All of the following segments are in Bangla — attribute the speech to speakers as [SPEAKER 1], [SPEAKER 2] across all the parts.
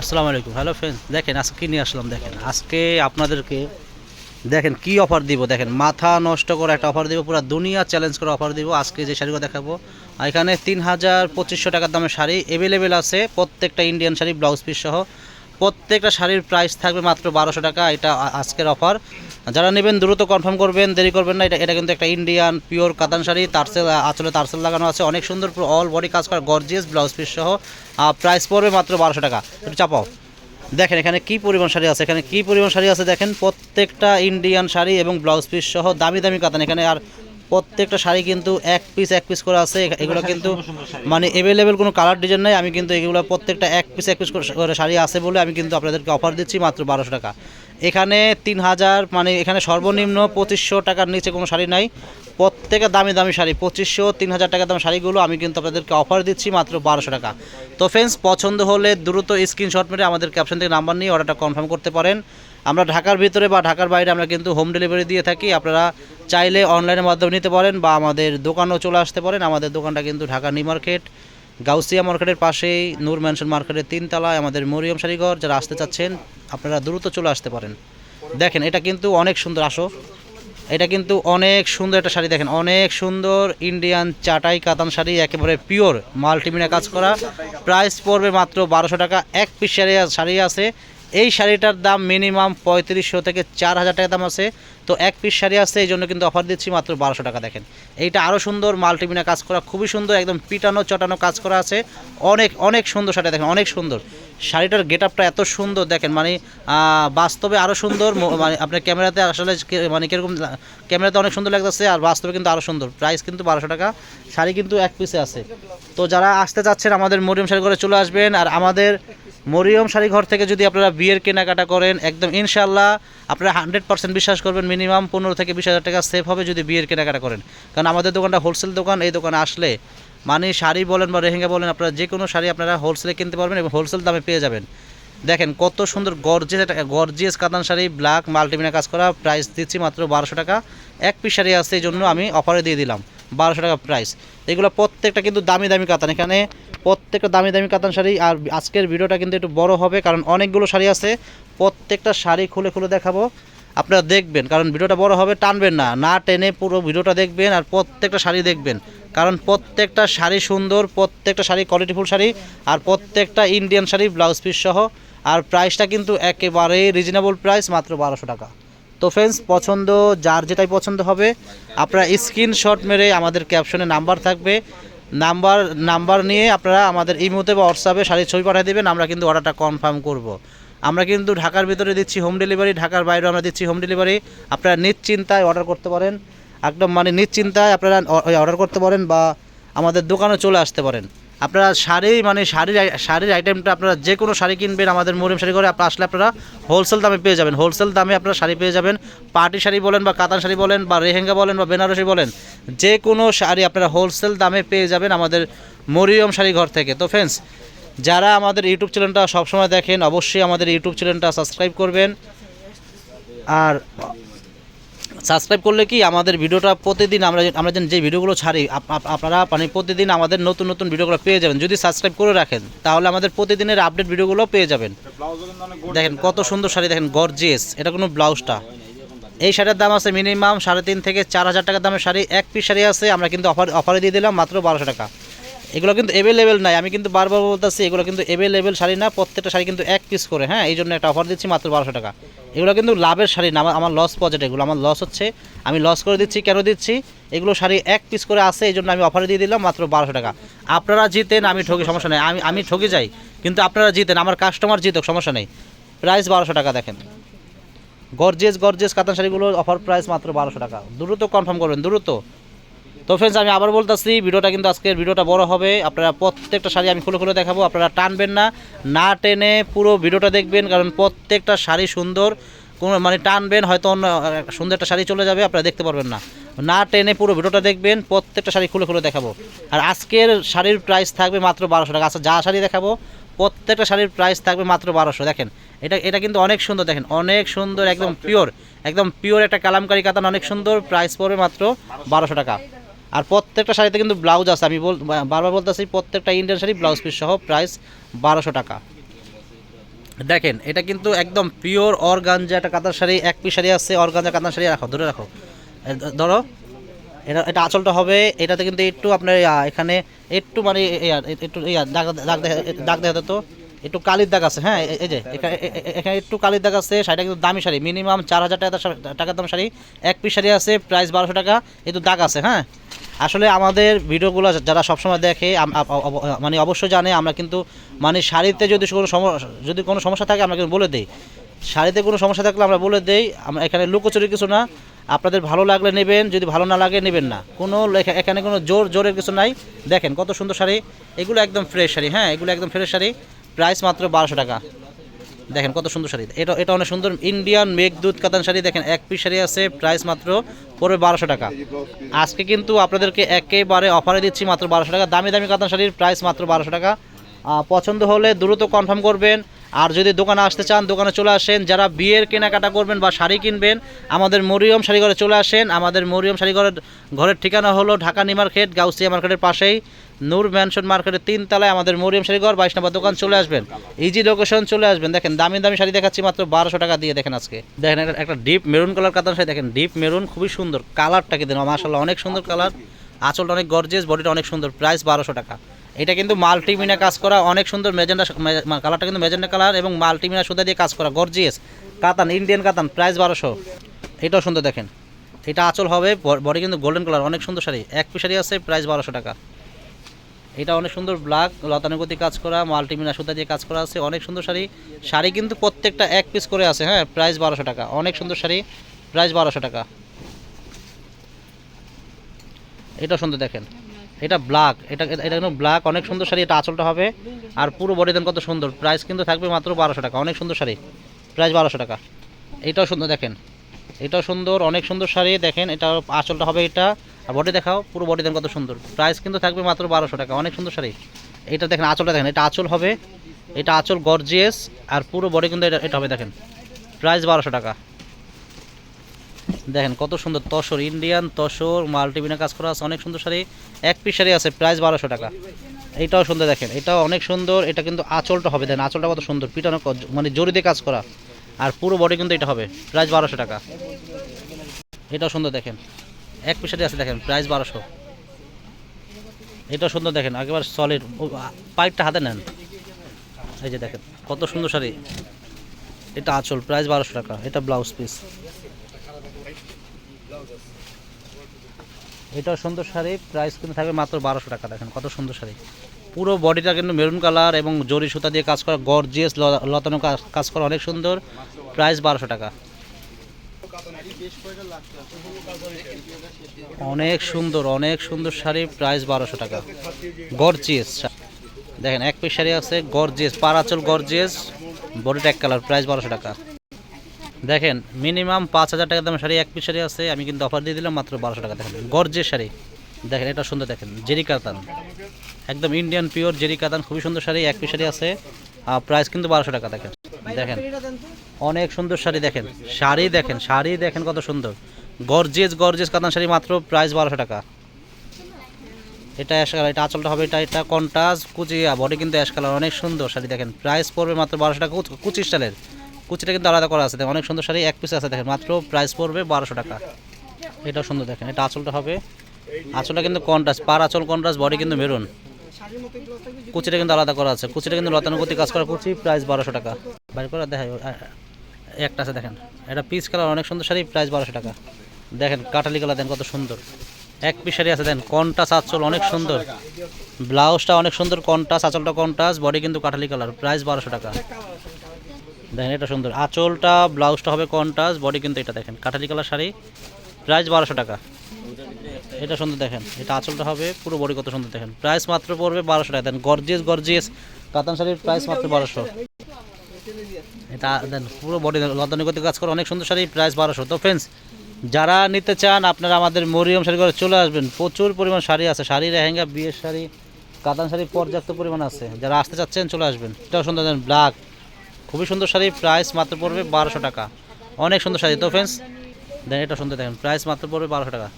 [SPEAKER 1] আসসালামু আলাইকুম। হ্যালো ফ্রেন্ডস দেখেন আজকে কী নিয়ে আসলাম দেখেন। আজকে আপনাদেরকে দেখেন কি অফার দিব? দেখেন মাথা নষ্ট করে একটা অফার দিব, পুরো দুনিয়া চ্যালেঞ্জ করে অফার দিব। আজকে যে শাড়িগুলো দেখাবো এখানে তিন হাজার পঁচিশশো টাকার দামের শাড়ি অ্যাভেলেবেল আছে। প্রত্যেকটা ইন্ডিয়ান শাড়ি ব্লাউজ পিস সহ। প্রত্যেকটা শাড়ির প্রাইস থাকবে মাত্র বারোশো টাকা, এটা আজকের অফার যারা নেবেন, দ্রুত কনফার্ম করবেন, দেরি করবেন না, এটা এটা কিন্তু একটা ইন্ডিয়ান পিওর কাতান শাড়ি তারসেল আঁচলে তারসেল লাগানো আছে। অনেক সুন্দর অল বডি কাজ করা গর্জিয়াস ব্লাউজ পিস সহ প্রাইস পড়বে মাত্র বারোশো টাকা। একটু চাপাও। দেখেন এখানে কি পরিমাণ শাড়ি আছে, এখানে কি পরিমাণ শাড়ি আছে দেখেন, প্রত্যেকটা ইন্ডিয়ান শাড়ি এবং ব্লাউজ পিস সহ দামি দামি কাতান। এখানে আর প্রত্যেকটা শাড়ি কিন্তু এক পিস এক পিস করে আছে। এগুলো কিন্তু মানে অ্যাভেলেবেল কোনো কালার ডিজাইন নাই। আমি কিন্তু এগুলো প্রত্যেকটা এক পিস এক পিস করে শাড়ি আছে বলে আমি কিন্তু আপনাদেরকে অফার দিচ্ছি মাত্র বারোশো টাকা। এখানে তিন হাজার মানে এখানে সর্বনিম্ন পঁচিশশো টাকার নিচে কোনো শাড়ি নাই। প্রত্যেকের দামি দামি শাড়ি। পঁচিশশো তিন হাজার টাকার দামি শাড়িগুলো আমি কিন্তু আপনাদেরকে অফার দিচ্ছি মাত্র বারোশো টাকা। তো ফ্রেন্ডস পছন্দ হলে দ্রুত স্ক্রিনশট মেরে আমাদের ক্যাপশন থেকে নাম্বার নিয়ে অর্ডারটা কনফার্ম করতে পারেন। আমরা ঢাকার ভিতরে বা ঢাকার বাইরে আমরা কিন্তু হোম ডেলিভারি দিয়ে থাকি। আপনারা চাইলে অনলাইনের মাধ্যমে নিতে পারেন বা আমাদের দোকানেও চলে আসতে পারেন। আমাদের দোকানটা কিন্তু ঢাকা নিউ মার্কেট, গাউসিয়া মার্কেটের পাশেই, নূর ম্যানশন মার্কেটের তিনতলায়, আমাদের মরিয়ম শাড়িঘর, যারা আসতে চাচ্ছেন, আপনারা দ্রুত চলে আসতে পারেন। দেখেন, এটা কিন্তু অনেক সুন্দর আসো। এটা কিন্তু অনেক সুন্দর একটা শাড়ি, দেখেন, অনেক সুন্দর ইন্ডিয়ান চাটাই কাতান শাড়ি, একেবারে পিওর, মাল্টিমিনা কাজ করা। প্রাইস পড়বে মাত্র বারোশো টাকা। এক পিস শাড়ি শাড়ি আছে এই শাড়িটার দাম মিনিমাম পঁয়ত্রিশশো থেকে চার হাজার টাকা দাম আছে। তো এক পিস শাড়ি আছে, এই জন্য কিন্তু অফার দিচ্ছি মাত্র বারোশো টাকা, দেখেন। এইটা আরও সুন্দর মাল্টিমিনা কাজ করা, খুবই সুন্দর, একদম পিটানো চটানো কাজ করা আছে। অনেক অনেক সুন্দর শাড়ি, দেখেন, অনেক সুন্দর। শাড়িটার গেট আপটা এত সুন্দর, দেখেন মানে বাস্তবে আরও সুন্দর মানে আপনার ক্যামেরাতে আসলে মানে কীরকম ক্যামেরাতে অনেক সুন্দর লাগতেছে, আর বাস্তবে কিন্তু আরও সুন্দর। প্রাইস কিন্তু বারোশো টাকা, শাড়ি কিন্তু এক পিসে আছে। তো যারা আসতে চাচ্ছেন আমাদের মরিয়ম শাড়ি করে চলে আসবেন, আর আমাদের মরিয়ম শাড়ি ঘর থেকে যদি আপনারা বিয়ের কেনাকাটা করেন, একদম ইনশাল্লাহ আপনারা হান্ড্রেড পার্সেন্ট বিশ্বাস করবেন মিনিমাম পনেরো থেকে বিশ হাজার টাকা সেফ হবে যদি বিয়ের কেনাকাটা করেন। কারণ আমাদের দোকানটা হোলসেল দোকান, এই দোকানে আসলে মানে শাড়ি বলেন বা রেহেঙ্গা বলেন, আপনারা যে কোনো শাড়ি আপনারা হোলসেলে কিনতে পারবেন এবং হোলসেল দামে পেয়ে যাবেন। দেখেন কত সুন্দর গর্জিয়াস একটা গর্জিয়াস কাতান শাড়ি ব্ল্যাক মাল্টিমিনা কাজ করা প্রাইস দিচ্ছি মাত্র বারোশো টাকা। এক পিস শাড়ি আছে, এই জন্য আমি অফারে দিয়ে দিলাম, বারোশো টাকা প্রাইস এগুলো প্রত্যেকটা কিন্তু দামি দামি কাতান, এখানে প্রত্যেকটা দামি দামি কাতান শাড়ি, আর আজকের ভিডিওটা কিন্তু একটু বড় হবে, কারণ অনেকগুলো শাড়ি আছে। প্রত্যেকটা শাড়ি খুলে খুলে দেখাবো। আপনারা দেখবেন, কারণ ভিডিওটা বড় হবে, টানবেন না। না টেনে পুরো ভিডিওটা দেখবেন আর প্রত্যেকটা শাড়ি দেখবেন। কারণ প্রত্যেকটা শাড়ি সুন্দর, প্রত্যেকটা শাড়ি কোয়ালিটিফুল শাড়ি, আর প্রত্যেকটা ইন্ডিয়ান শাড়ি ব্লাউজ পিস সহ। আর প্রাইসটা কিন্তু একেবারেই রিজনেবল প্রাইস মাত্র বারোশো টাকা। তো ফ্রেন্ডস পছন্দ, যার যেটাই পছন্দ হবে, আপনারা স্ক্রিনশট মেরে আমাদের ক্যাপশনে নাম্বার থাকবে। নাম্বার নাম্বার নিয়ে আপনারা আমাদের ইমোতে বা হোয়াটসঅ্যাপে শাড়ির ছবি পাঠিয়ে দেবেন, আমরা কিন্তু অর্ডারটা কনফার্ম করব। আমরা কিন্তু ঢাকার ভিতরে দিচ্ছি হোম ডেলিভারি ঢাকার বাইরে আমরা দিচ্ছি হোম ডেলিভারি আপনারা নিশ্চিন্তায় অর্ডার করতে পারেন, একদম মানে নিশ্চিন্তায় আপনারা অর্ডার করতে পারেন বা আমাদের দোকানে চলে আসতে পারেন। আপনারা শাড়ি মানে শাড়ির শাড়ির আইটেমটা আপনারা যে কোনো শাড়ি কিনবেন আমাদের মরিম শাড়ি করে আপনারা আসলে আপনারা হোলসেল দামে পেয়ে যাবেন। হোলসেল দামে আপনারা শাড়ি পেয়ে যাবেন। পার্টি শাড়ি বলেন বা কাতান শাড়ি বলেন বা রেহেঙ্গা বলেন বা বেনারসি বলেন যে কোনো শাড়ি আপনারা হোলসেল দামে পেয়ে যাবেন আমাদের মরিয়ম শাড়ি ঘর থেকে। তো ফ্রেন্ডস যারা আমাদের ইউটিউব চ্যানেলটা সবসময় দেখেন, অবশ্যই আমাদের ইউটিউব চ্যানেলটা সাবস্ক্রাইব করবেন। আর সাবস্ক্রাইব করলে কি আমাদের ভিডিওটা প্রতিদিন আমরা আমরা যেন যে ভিডিওগুলো ছাড়ি, আপ- আপ- আপনারা মানে প্রতিদিন আমাদের নতুন নতুন ভিডিওগুলো পেয়ে যাবেন। যদি সাবস্ক্রাইব করে রাখেন, তাহলে আমাদের প্রতিদিনের আপডেট ভিডিওগুলো পেয়ে যাবেন। দেখেন কত সুন্দর শাড়ি, দেখেন গর্জিয়াস এটা কোনো ব্লাউজটা। এই শাড়ির দাম আছে মিনিমাম সাড়ে তিন থেকে চার হাজার টাকার দামের শাড়ি। এক পিস শাড়ি আছে, আমরা কিন্তু অফার অফারে দিয়ে দিলাম মাত্র বারোশো টাকা। এগুলো কিন্তু অ্যাভেলেবেল নাই। আমি কিন্তু বারবার বলতেছি, এগুলো কিন্তু অ্যাভেলেবেল শাড়ি না, প্রত্যেকটা শাড়ি কিন্তু এক পিস করে হ্যাঁ? এই জন্য একটা অফার দিচ্ছি মাত্র বারোশো টাকা। এগুলো কিন্তু লাভের শাড়ি না, আমার লস পজেট এগুলো আমার লস হচ্ছে। আমি লস করে দিচ্ছি, কেন দিচ্ছি? এগুলো শাড়ি এক পিস করে আছে এই জন্য আমি অফারে দিয়ে দিলাম মাত্র বারোশো টাকা। আপনারা জিতেন, আমি ঠকি সমস্যা নেই। আমি আমি ঠকে যাই, কিন্তু আপনারা জিতেন, আমার কাস্টমার জিতুক, সমস্যা নেই। প্রাইস বারোশো টাকা, দেখেন। গর্জেস গর্জেস কাতান শাড়িগুলোর অফার প্রাইস মাত্র বারোশো টাকা। দ্রুত কনফার্ম করবেন, দ্রুত। তো ফ্রেন্ডস আমি আবার বলতেছি, ভিডিওটা কিন্তু আজকের ভিডিওটা বড় হবে। আপনারা প্রত্যেকটা শাড়ি আমি খুলে খুলে দেখাবো, আপনারা টানবেন না। না টেনে পুরো ভিডিওটা দেখবেন, কারণ প্রত্যেকটা শাড়ি সুন্দর। কোনো মানে টানবেন, হয়তো অন্য সুন্দর একটা শাড়ি চলে যাবে, আপনারা দেখতে পারবেন না। না টেনে পুরো ভিডিওটা দেখবেন, প্রত্যেকটা শাড়ি খুলে খুলে দেখাবো। আর আজকের শাড়ির প্রাইস থাকবে মাত্র বারোশো টাকা। আচ্ছা যা শাড়ি দেখাবো, প্রত্যেকটা শাড়ির প্রাইস থাকবে মাত্র বারোশো। দেখেন, এটা এটা কিন্তু অনেক সুন্দর, দেখেন, অনেক সুন্দর, একদম পিওর একদম পিওর একটা কালামকারি কাতান, অনেক সুন্দর প্রাইস পড়বে মাত্র বারোশো টাকা। আর প্রত্যেকটা শাড়িতে কিন্তু ব্লাউজ আছে। আমি বল, বারবার বলতেছি, প্রত্যেকটা ইন্ডিয়ান শাড়ি ব্লাউজ পিস সহ প্রাইস বারোশো টাকা। দেখেন, এটা কিন্তু একদম পিওর অর্গানজা একটা কাতার শাড়ি, এক পিস শাড়ি আছে, অর্গানজা কাতার শাড়ি রাখো, ধরে রাখো। ধরো, এটা এটা আঁচলটা হবে, এটাতে কিন্তু একটু আপনার এখানে একটু মানে একটু দাগ দাগ দেখা তো। একটু কালির দাগ আছে হ্যাঁ এই যে, এখানে একটু কালির দাগ আছে, শাড়িটা কিন্তু দামি শাড়ি, মিনিমাম চার হাজার টাকা টাকার দাম শাড়ি। এক পিস শাড়ি আছে প্রাইস বারোশো টাকা, একটু দাগ আছে হ্যাঁ। আসলে আমাদের ভিডিওগুলো যারা সবসময় দেখে মানে অবশ্যই জানে, আমরা কিন্তু মানে শাড়িতে যদি কোনো সমস্যা যদি কোনো সমস্যা থাকে, আমরা কিন্তু বলে দিই। শাড়িতে কোনো সমস্যা থাকলে আমরা বলে দেই, আমরা এখানে লুকোচুরি কিছু না। আপনাদের ভালো লাগলে নেবেন, যদি ভালো না লাগে, নেবেন না। কোনো এখানে কোনো জোর জোরের কিছু নাই। দেখেন কত সুন্দর শাড়ি। এগুলো একদম ফ্রেশ শাড়ি হ্যাঁ এগুলো একদম ফ্রেশ শাড়ি। প্রাইস মাত্র বারোশো টাকা। দেখেন কত সুন্দর শাড়ি। এটা এটা অনেক সুন্দর। ইন্ডিয়ান মেঘদূত কাতান শাড়ি। দেখেন এক পিস শাড়ি আছে প্রাইস মাত্র পড়বে বারোশো টাকা। আজকে কিন্তু আপনাদেরকে একেবারে অফারে দিচ্ছি মাত্র বারোশো টাকা। দামি দামি কাতান শাড়ির প্রাইস মাত্র বারোশো টাকা। পছন্দ হলে দ্রুত কনফার্ম করবেন। আর যদি দোকানে আসতে চান, দোকানে চলে আসেন। যারা বিয়ের কেনাকাটা করবেন বা শাড়ি কিনবেন, আমাদের মরিয়ম শাড়িঘরে চলে আসেন। আমাদের মরিয়ম শাড়িঘরের ঘরের ঠিকানা হলো ঢাকা নিউ মার্কেট গাউসিয়া মার্কেটের পাশেই। নূর ম্যানশন মার্কেটের তিন তলায় আমাদের মরিয়ম শাড়িঘর বাইশ নম্বর দোকান চলে আসবেন। ইজি লোকেশন চলে আসবেন। দেখেন, দামি দামি শাড়ি দেখাচ্ছি মাত্র বারোশো টাকা দিয়ে দেখেন আজকে। দেখেন, একটা- ডিপ মেরুন কালার কাতান শাড়ি দেখেন। ডিপ মেরুন খুবই সুন্দর। কালারটা কিন্তু মাসাল্লাহ অনেক সুন্দর কালার আঁচলটা অনেক গর্জেস বডিটা অনেক সুন্দর। প্রাইস বারোশো টাকা। এটা কিন্তু মাল্টিমিনা কাজ করা, অনেক সুন্দর মেজেন্ডা কালারটা কিন্তু মেজেন্ডা কালার এবং মাল্টিমিনা সুতা দিয়ে কাজ করা গর্জিয়াস কাতান ইন্ডিয়ান কাতান প্রাইস বারোশো। এটাও সুন্দর দেখেন। এটা আঁচল হবে বডি কিন্তু গোল্ডেন কালার অনেক সুন্দর শাড়ি। এক পিস শাড়ি আছে প্রাইস বারোশো টাকা। এটা অনেক সুন্দর ব্ল্যাক লতানুগতি কাজ করা মাল্টিমিনা সুতা দিয়ে কাজ করা আছে, অনেক সুন্দর শাড়ি। শাড়ি কিন্তু প্রত্যেকটা এক পিস করে আছে হ্যাঁ প্রাইস বারোশো টাকা। অনেক সুন্দর শাড়ি প্রাইস বারোশো টাকা। এটা সুন্দর দেখেন। এটা ব্ল্যাক এটা এটা কিন্তু ব্ল্যাক অনেক সুন্দর শাড়ি, এটা আঁচলটা হবে। আর পুরো বডি দেন কত সুন্দর। প্রাইস কিন্তু থাকবে মাত্র বারোশো টাকা, অনেক সুন্দর শাড়ি। প্রাইস বারোশো টাকা। এটাও সুন্দর, দেখেন। এটাও সুন্দর, অনেক সুন্দর শাড়ি, দেখেন, এটা আঁচলটা হবে এটা। আর বডি দেখাও, পুরো বডি দেন কত সুন্দর। প্রাইস কিন্তু থাকবে মাত্র বারোশো টাকা, অনেক সুন্দর শাড়ি। এটা দেখেন, আঁচলটা দেখেন, এটা আঁচল হবে। এটা আঁচল গর্জিয়াস আর পুরো বডি কিন্তু এটা এটা হবে, দেখেন। প্রাইস বারোশো টাকা। দেখেন কত সুন্দর তসর ইন্ডিয়ান তসর মাল্টিবিনা কাজ করা আছে, অনেক সুন্দর শাড়ি। এক পিস শাড়ি আছে প্রাইস বারোশো টাকা। এইটাও সুন্দর দেখেন, এটাও অনেক সুন্দর, এটা কিন্তু আঁচলটা হবে, দেখেন আঁচলটা কত সুন্দর, পিটানো মানে দিয়ে কাজ করা। আর পুরো বডি কিন্তু এটা হবে প্রাইস বারোশো টাকা। এটাও সুন্দর দেখেন, এক পিস শাড়ি আছে, দেখেন প্রাইস বারোশো। এটাও সুন্দর দেখেন, একেবারে সলিড পাইপটা হাতে নেন। এই যে দেখেন, কত সুন্দর শাড়ি। এটা আঁচল প্রাইস বারোশো টাকা, এটা ব্লাউজ পিস এটাও সুন্দর শাড়ি প্রাইস কিন্তু থাকবে মাত্র বারোশো টাকা, দেখেন কত সুন্দর শাড়ি। পুরো বডিটা কিন্তু মেরুন কালার এবং জরি সুতা দিয়ে কাজ করা গর্জিয়াস লতানো কাজ- করা অনেক সুন্দর প্রাইস বারোশো টাকা। অনেক সুন্দর অনেক সুন্দর শাড়ি প্রাইস বারোশো টাকা। গর্জিয়াস দেখেন, এক পিস শাড়ি আছে গর্জিয়াস পারাচল গর্জিয়াস বডিটা এক কালার প্রাইস বারোশো টাকা। দেখেন মিনিমাম পাঁচ হাজার টাকা দামের শাড়ি, এক পিস শাড়ি আছে, আমি কিন্তু অফার দিয়ে দিলাম মাত্র বারোশো টাকা। দেখেন গর্জের শাড়ি। দেখেন, এটা সুন্দর, দেখেন, জেরি কাতান। একদম ইন্ডিয়ান পিওর জেরি কাতান, খুবই সুন্দর শাড়ি, এক পিস শাড়ি আছে। আর প্রাইস কিন্তু বারোশো টাকা, দেখেন। দেখেন, অনেক সুন্দর শাড়ি, দেখেন। শাড়ি দেখেন শাড়ি, দেখেন কত সুন্দর। গর্জেস গর্জেস কাতান শাড়ি মাত্র প্রাইস বারোশো টাকা। এটা অ্যাশ কালার এটা আঁচলটা হবে, এটা এটা কন্টাস কুচি বডি কিন্তু অ্যাশ কালার অনেক সুন্দর শাড়ি, দেখেন। প্রাইস পড়বে মাত্র বারোশো টাকা, কুচ- স্টাইলের কুচিটা কিন্তু আলাদা করা আছে। দেখেন, অনেক সুন্দর শাড়ি, এক পিস আছে, দেখেন, মাত্র প্রাইস পড়বে বারোশো টাকা। এটাও সুন্দর, দেখেন, এটা আঁচলটা হবে। আঁচলটা কিন্তু কন্ট্রাস্ট পার আঁচল কন্ট্রাস্ট বডি কিন্তু মেরুন কুচিটা কিন্তু আলাদা করা আছে। কুচিটা কিন্তু লতানুগতি কাজ করা কুচি প্রাইস বারোশো টাকা। বাইর করে, দেখাই একটা আছে, দেখেন। এটা পিস কালার অনেক সুন্দর শাড়ি প্রাইস বারোশো টাকা। দেখেন, কাটালি কালার দেন কত সুন্দর। এক পিস শাড়ি আছে দেন কন্টাস আঁচল অনেক সুন্দর। ব্লাউজটা অনেক সুন্দর কন্টাস আঁচলটা কন্টাস বডি কিন্তু কাটালি কালার প্রাইস বারোশো টাকা। দেখেন, এটা সুন্দর। আঁচলটা, ব্লাউজটা হবে কন্টাস বডি কিন্তু এটা দেখেন। কাটালি কালার শাড়ি, প্রাইস বারোশো টাকা। এটা সুন্দর দেখেন, এটা আঁচলটা হবে, পুরো বডি কত সুন্দর দেখেন। প্রাইস মাত্র পড়বে বারোশো টাকা। দেন গর্জিয়াস গর্জিয়াস কাতান শাড়ির প্রাইস মাত্র বারোশো। এটা দেন পুরো বডি লতানুগতি কাজ করে অনেক সুন্দর শাড়ি প্রাইস বারোশো। তো ফ্রেন্ডস যারা নিতে চান, আপনারা আমাদের মরিয়ম শাড়ি করে চলে আসবেন। প্রচুর পরিমাণ শাড়ি আছে, শাড়ি, লেহেঙ্গা, বিয়ের শাড়ি, কাতান শাড়ি পর্যাপ্ত পরিমাণ আছে। যারা আসতে চাচ্ছেন, চলে আসবেন। এটাও সুন্দর ব্ল্যাক খুবই সুন্দর শাড়ি প্রাইস মাত্র পড়বে বারোশো টাকা। অনেক সুন্দর শাড়ি। তো ফ্রেন্ডস দেন এটা সুন্দর দেখেন প্রাইস মাত্র পড়বে বারোশো টাকা।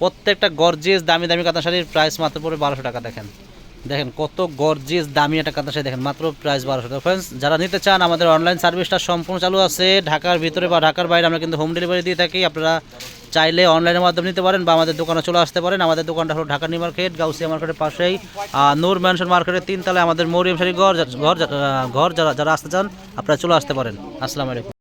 [SPEAKER 1] প্রত্যেকটা গর্জিয়াস দামি দামি কাতান শাড়ির প্রাইস মাত্র পড়বে বারোশো টাকা, দেখেন। দেখেন কত গর্জিয়াস দামি একটা কাতান দেখেন, মাত্র প্রাইস বারোশো টাকা। ফ্রেন্ডস যারা নিতে চান, আমাদের অনলাইন সার্ভিসটা সম্পূর্ণ চালু আছে। ঢাকার ভিতরে বা ঢাকার বাইরে আমরা কিন্তু হোম ডেলিভারি দিয়ে থাকি। আপনারা চাইলে অনলাইনের মাধ্যমে নিতে পারেন বা আমাদের দোকানে চলে আসতে পারেন। আমাদের দোকানটা হলো ঢাকা নিউ মার্কেট, গাউসিয়া মার্কেটের পাশেই। নূর ম্যানশন মার্কেটের তিনতলায় আমাদের মরিয়ম শাড়ি ঘর ঘর ঘর, যারা যারা আসতে চান, আপনারা চলে আসতে পারেন। আসসালামু আলাইকুম।